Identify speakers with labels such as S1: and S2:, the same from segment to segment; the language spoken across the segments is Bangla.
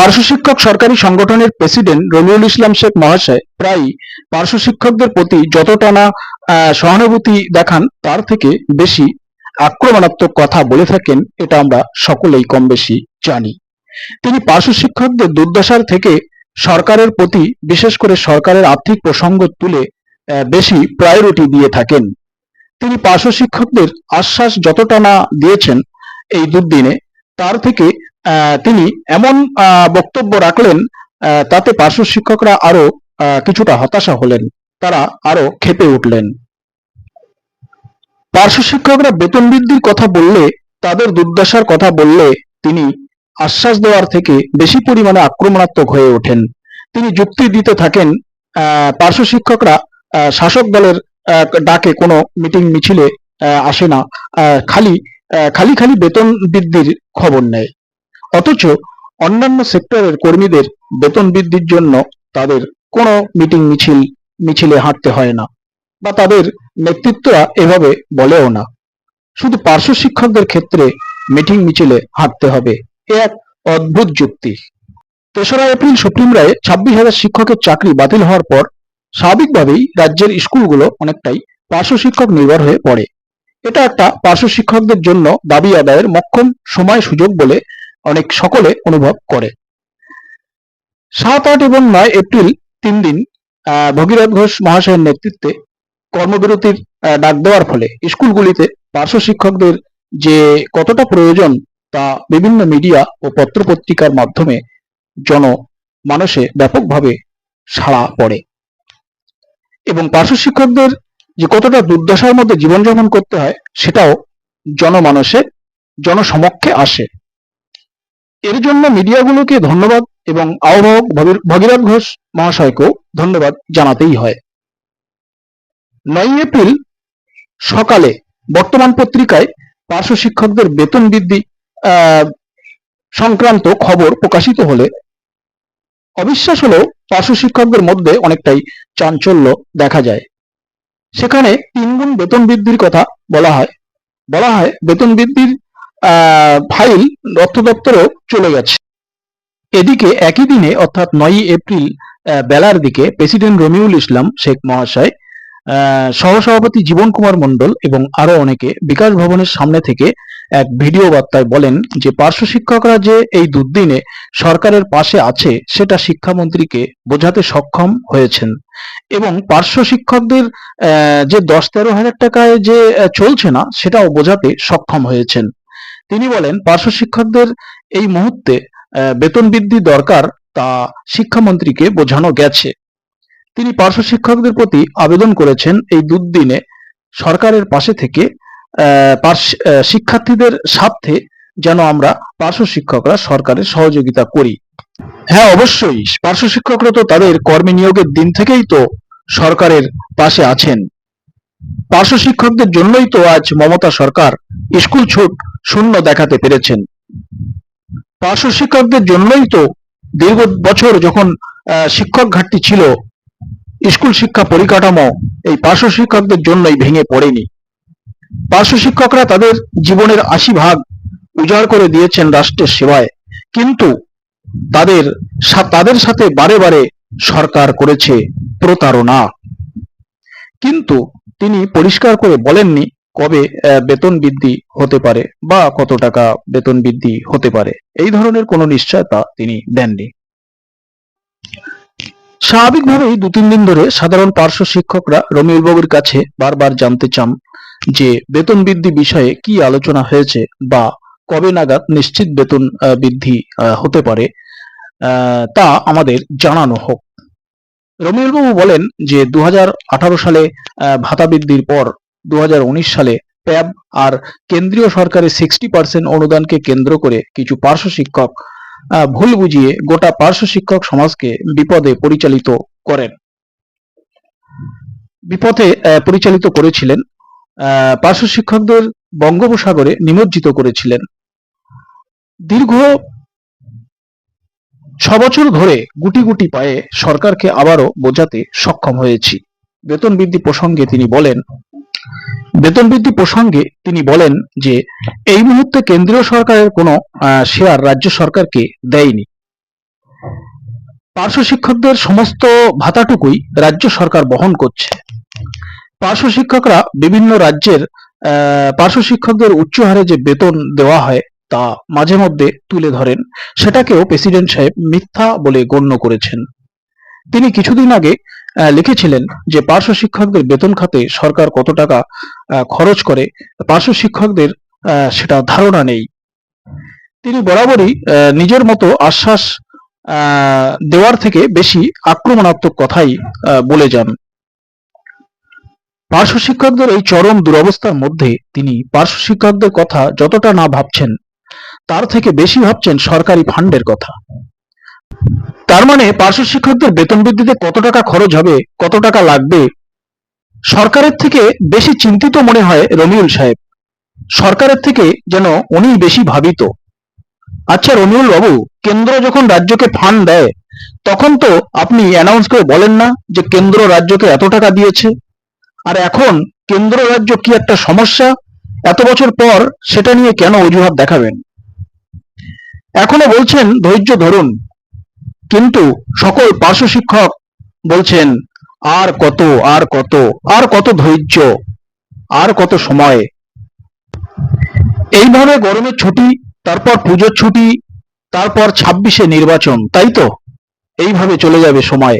S1: পার্শ্ব শিক্ষক সরকারি সংগঠনের প্রেসিডেন্ট রবিউল ইসলাম শেখ মহাশয় প্রায় পার্শ্ব শিক্ষকদের প্রতি যতটা না সহানুভূতি দেখান, তার থেকে বেশি আক্রমণাত্মক কথা বলে থাকেন, এটা আমরা সকলেই কম বেশি জানি। তিনি পার্শ্ব শিক্ষকদের দুর্দশার থেকে সরকারের প্রতি, বিশেষ করে সরকারের আর্থিক প্রসঙ্গ তুলে বেশি প্রায়োরিটি দিয়ে থাকেন। তিনি পার্শ্ব শিক্ষকদের আশ্বাস যতটা না দিয়েছেন এই দুর্দিনে, তার থেকে তিনি এমন বক্তব্য রাখলেন তাতে পার্শ্ব শিক্ষকরা আরও কিছুটা হতাশা হলেন। তারা আরও খেপে উঠলেন। পার্শ্ব শিক্ষকরা বেতন বৃদ্ধির কথা বললে, তাদের দুর্দশার কথা বললে তিনি আশ্বাস দেওয়ার থেকে বেশি পরিমাণে আক্রমণাত্মক হয়ে ওঠেন। তিনি যুক্তি দিতে থাকেন পার্শ্ব শিক্ষকরা শাসক দলের ডাকে কোনো মিটিং মিছিলে আসে না। খালি খালি খালি বেতন বৃদ্ধির খবর নেয়। অথচ অন্যান্য সেক্টরের কর্মীদের বেতন বৃদ্ধির জন্য তাদের কোনো মিটিং মিছিল, মিছিলে হাঁটতে হয় না বা তাদের নেতৃত্বরা এভাবে বলেও না। শুধু পার্শ্ব শিক্ষকদের ক্ষেত্রে মিটিং মিছিলে হাঁটতে হবে, এ এক অদ্ভুত যুক্তি। তেসরা এপ্রিল সুপ্রিম রায়ে ছাব্বিশ হাজার শিক্ষকের চাকরি বাতিল হওয়ার পর স্বাভাবিকভাবেই রাজ্যের স্কুলগুলো অনেকটাই পার্শ্ব শিক্ষক নির্ভর হয়ে পড়ে। এটা একটা পার্শ্ব শিক্ষকদের জন্য দাবি আদায়ের মক্ষম সময় সুযোগ বলে অনেক সকলে অনুভব করে। সাত, আট এবং নয় এপ্রিল তিন দিন ভগীরথ ঘোষ মহাশয়ের নেতৃত্বে কর্মবিরতির ডাক দেওয়ার ফলে স্কুলগুলিতে পার্শ্ব শিক্ষকদের যে কতটা প্রয়োজন তা বিভিন্ন মিডিয়া ও পত্রপত্রিকার মাধ্যমে জন মানুষে ব্যাপকভাবে সাড়া পড়ে। এবং পার্শ্ব শিক্ষকদের যে কতটা দুর্দশার মধ্যে জীবনযাপন করতে হয় সেটাও জনমানসে জনসমক্ষে আসে। এর জন্য মিডিয়াগুলোকে ধন্যবাদ এবং আহ্বায়ক ভগীর- ভগীরথ ঘোষ মহাশয়কেও ধন্যবাদ জানাতেই হয়। নয় এপ্রিল সকালে বর্তমান পত্রিকায় পার্শ্ব শিক্ষকদের বেতন বৃদ্ধি সংক্রান্ত খবর প্রকাশিত হলে অবিশ্বাস হলেও পার্শ্ব শিক্ষকদের মধ্যে অনেকটাই চাঞ্চল্য দেখা যায়। সেখানে তিনগুণ বেতন বৃদ্ধির কথা বলা হয়। বলা হয়, বেতন বৃদ্ধির ফাইল অর্থ দপ্তরেও চলে গেছে। এদিকে একই দিনে, অর্থাৎ নয়ই এপ্রিল বেলার দিকে প্রেসিডেন্ট রমিউল ইসলাম, শেখ মহাশয় সহসভাপতি জীবন কুমার মণ্ডল এবং আরও অনেকে বিকাশ ভবনের সামনে থেকে এক ভিডিও বার্তায় বলেন যে, পার্শ্ব শিক্ষকরা যে এই দুর্দিনে সরকারের পাশে আছে, সেটা শিক্ষামন্ত্রীকে বোঝাতে সক্ষম হয়েছেন। এবং পার্শ্ব শিক্ষকদের যে দশ তেরো হাজার টাকায় যে চলছে না, সেটাও বোঝাতে সক্ষম হয়েছেন। তিনি বলেন, পার্শ্ব শিক্ষকদের এই মুহূর্তে বেতন বৃদ্ধি দরকার তা শিক্ষামন্ত্রীকে বোঝানো গেছে। তিনি পার্শ্ব শিক্ষকদের প্রতি আবেদন করেছেন এই দুদিনে সরকারের পাশে থেকে শিক্ষার্থীদের স্বার্থে যেন আমরা পার্শ্ব শিক্ষকরা সরকারের সহযোগিতা করি। হ্যাঁ অবশ্যই, পার্শ্ব শিক্ষকরা তো তাদের কর্মী নিয়োগের দিন থেকেই তো সরকারের পাশে আছেন। পার্শ্ব শিক্ষকদের জন্যই তো আজ মমতা সরকার স্কুল ছুট শূন্য দেখাতে পেরেছেন। পার্শ্ব শিক্ষকদের জন্যই তো দীর্ঘ বছর যখন শিক্ষক ঘাটতি ছিল, স্কুল শিক্ষা পরিকাঠামো এই পার্শ্ব শিক্ষকদের জন্যই ভেঙে পড়েনি। পার্শ্ব শিক্ষকরা তাদের জীবনের আশি ভাগ উজাড় করে দিয়েছেন রাষ্ট্রের সেবায়। কিন্তু তাদের তাদের সাথে বারে বারে সরকার করেছে প্রতারণা। কিন্তু তিনি পরিষ্কার করে বলেননি কবে বেতন বৃদ্ধি হতে পারে বা কত টাকা বেতন বৃদ্ধি হতে পারে? এই ধরনের কোনো নিশ্চয়তা তিনি দেননি। স্বাভাবিকভাবেই দু তিন দিন ধরে সাধারণ পার্শ্ব শিক্ষকরা রমিউল বাবুর কাছে বারবার জানতে চান যে বেতন বৃদ্ধি বিষয়ে কি আলোচনা হয়েছে বা কবে নাগাদ নিশ্চিত বেতন বৃদ্ধি হতে পারে তা আমাদের জানানো হোক। রমিউল বাবু বলেন যে দু হাজার আঠারো সালে ভাতা বৃদ্ধির পর দু হাজার উনিশ সালে প্যাব আর কেন্দ্রীয় সরকারের সিক্সটি পার্সেন্ট অনুদানকে কেন্দ্র করে কিছু পার্শ্ব শিক্ষক ভুল বুঝিয়ে গোটা পার্শ্ব শিক্ষক সমাজকে বিপদে পরিচালিত করেন। বিপথে পরিচালিত করেছিলেন পার্শ্ব শিক্ষকদের বঙ্গোপসাগরে নিমজ্জিত করেছিলেন। দীর্ঘ ছ বছর ধরে গুটি গুটি পায়ে সরকারকে আবারও বোঝাতে সক্ষম হয়েছি। বেতন বৃদ্ধি প্রসঙ্গে তিনি বলেন বেতন বৃদ্ধি প্রসঙ্গে তিনি বলেন যে, এই মুহূর্তে কেন্দ্রীয় সরকারের কোনো শেয়ার রাজ্য সরকারকে দেয়নি। পার্শ্ব শিক্ষকদের সমস্ত ভাতাটুকুই রাজ্য সরকার বহন করছে। পার্শ্ব শিক্ষকরা বিভিন্ন রাজ্যের পার্শ্ব শিক্ষকদের উচ্চ হারে যে বেতন দেওয়া হয় তা মাঝে মধ্যে তুলে ধরেন। সেটাকেও প্রেসিডেন্ট সাহেব মিথ্যা বলে গণ্য করেছেন। তিনি কিছুদিন আগে লিখেছিলেন যে পার্শ্ব শিক্ষকদের বেতন খাতে সরকার কত টাকা খরচ করে, পার্শ্ব শিক্ষকদের সেটা ধারণা নেই। তিনি বরাবরই নিজের মতো আশ্বাস দেওয়ার থেকে বেশি আক্রমণাত্মক কথাই বলে যান। পার্শ্ব শিক্ষকদের এই চরম দুরবস্থার মধ্যে তিনি পার্শ্ব শিক্ষকদের কথা যতটা না ভাবছেন, তার থেকে বেশি ভাবছেন সরকারি ফান্ডের কথা। তার মানে পার্শ্ব শিক্ষকদের বেতন বৃদ্ধিতে কত টাকা খরচ হবে, কত টাকা লাগবে? সরকারের থেকে বেশি চিন্তিত মনে হয় রমিউল সাহেব। সরকারের থেকে যেন উনি বেশি ভাবিত। আচ্ছা রমিউল বাবু, কেন্দ্র যখন রাজ্যকে ফান্ড দেয়, তখন তো আপনি অ্যানাউন্স করে বলেন না যে কেন্দ্র রাজ্যকে এত টাকা দিয়েছে। আর এখন কেন্দ্র রাজ্য কি একটা সমস্যা? এত বছর পর সেটা নিয়ে কেন অজুহাত দেখাবেন? এখনও বলছেন ধৈর্য ধরুন। কিন্তু সকল পার্শ্ব শিক্ষক বলছেন, আর কত আর কত আর কত ধৈর্য, আর কত সময়? এইভাবে গরমের ছুটি, তারপর পুজোর ছুটি, তারপর ছাব্বিশে নির্বাচন, তাই তো? এইভাবে চলে যাবে সময়।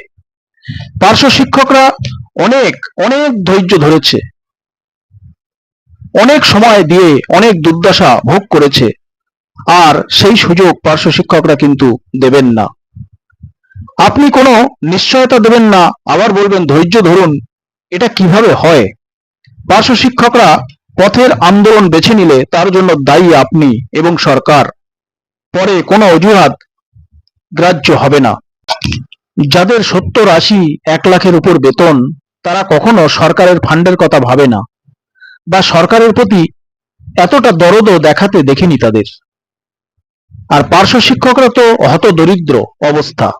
S1: পার্শ্ব শিক্ষকরা অনেক অনেক ধৈর্য ধরেছে। অনেক সময় দিয়ে অনেক দুর্দশা ভোগ করেছে। আর সেই সুযোগ পার্শ্ব শিক্ষকরা কিন্তু দেবেন না। আপনি কোনো নিশ্চয়তা দেবেন না, আবার বলবেন, ধৈর্য ধরুন, এটা কীভাবে হয়? পার্শ্ব শিক্ষকরা পথের আন্দোলন বেছে নিলে তার জন্য দায়ী আপনি এবং সরকার। পরে কোনো অজুহাত গ্রাহ্য হবে না। যাদের সত্তর আশি এক লাখের উপর বেতন, তারা কখনো সরকারের ফান্ডের কথা ভাবে না বা সরকারের প্রতি এতটা দরদও দেখাতে দেখিনি তাদের। আর পার্শ্ব শিক্ষকরা তো হত দরিদ্র অবস্থা।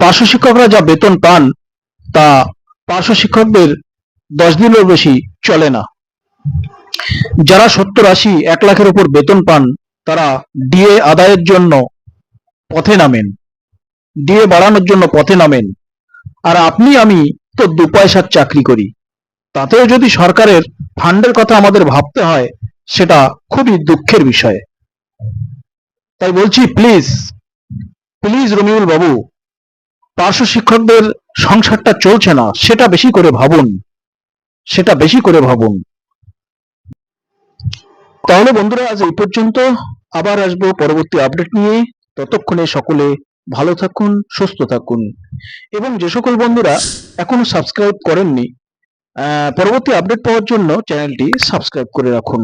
S1: পার্শ্ব শিক্ষকরা যা বেতন পান, তা পার্শ্ব শিক্ষকদের দশ দিনের বেশি চলে না। যারা সত্তর আশি, এক লাখের উপর বেতন পান, তারা ডিএ আদায়ের জন্য পথে নামেন। ডিএ বাড়ানোর জন্য পথে নামেন। আর আপনি, আমি তো দু পয়সার চাকরি করি। তাতেও যদি সরকারের ফান্ডের কথা আমাদের ভাবতে হয়, সেটা খুবই দুঃখের বিষয়। তাই বলছি, প্লিজ প্লিজ রমিউল বাবু পার্শ্ব শিক্ষকদের সংসারটা চলছে না, সেটা বেশি করে ভাবুন। সেটা বেশি করে ভাবুন। তাহলে বন্ধুরা, আজ এই পর্যন্ত। আবার আসব পরবর্তী আপডেট নিয়ে। ততক্ষণে সকলে ভালো থাকুন, সুস্থ থাকুন। এবং যে সকল বন্ধুরা এখনও সাবস্ক্রাইব করেননি পরবর্তী আপডেট পাওয়ার জন্য চ্যানেলটি সাবস্ক্রাইব করে রাখুন।